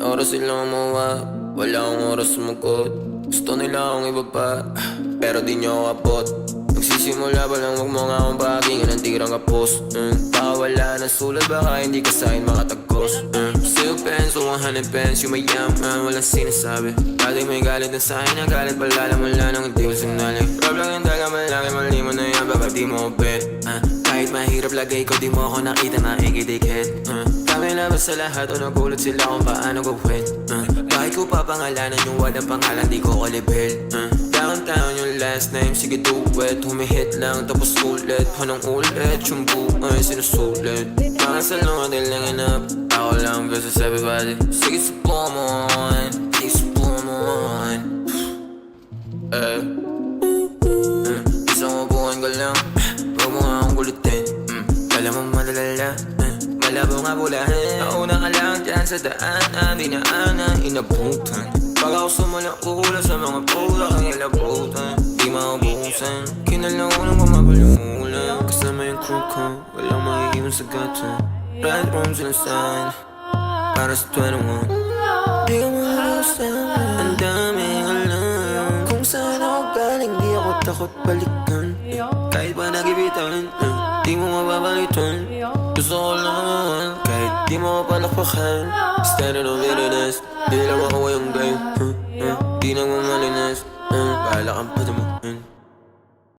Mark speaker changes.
Speaker 1: oras sila umuha Wala akong oras sumagot Gusto nila akong iba pa Pero di nyo ako abot Nagsisimula pa lang wag mo nga akong bagingan ng tirang kapos mm. Baka wala na sulat baka hindi ka sa'kin makatagos mm. Sa'yo pens o 100 pens yung mayaman walang sinasabi Dati may galit na sa'kin ang galit pala lang wala nang hindi ko sinali Problem yung taga malaki mali mo na yan baka di mo uh. Kahit mahirap lagay ko di mo ako nakita na ikidikit uh. Kami labas sa lahat o nagulat sila kung paano ko win uh. Bakit ko papangalanan yung walang pangalan di ko kalibel uh. Downtown yung last name, sige do it. Humihit lang tapos ulit. Anong ulit? Yung buhay sinusulit. Mga sa lunga di lang hanap Ako lang versus everybody. Sige subukan mo on Sige mm, Kala mo madalala mm, Malabo nga bulahin Nauna ka lang dyan sa daan Di na anang inabutan. Pag ako sumulang ulan sa mga pula Ang ilabutan. Di maubusan. Kinalaw ko nang bumabal yung ulan Kasama yung crew ko Walang maiiwan sa gato. Red room sila saan Para sa 21 Di ka mahalusan Ang daming alam Kung saan ako galing Di ako takot balikan. Kahit pa nagibitan mo mababalitan Gusto ko lang naman Kahit di mo palakpakan Standing on bitterness Di lang ako yung game Di uh, Bahala kang pa mo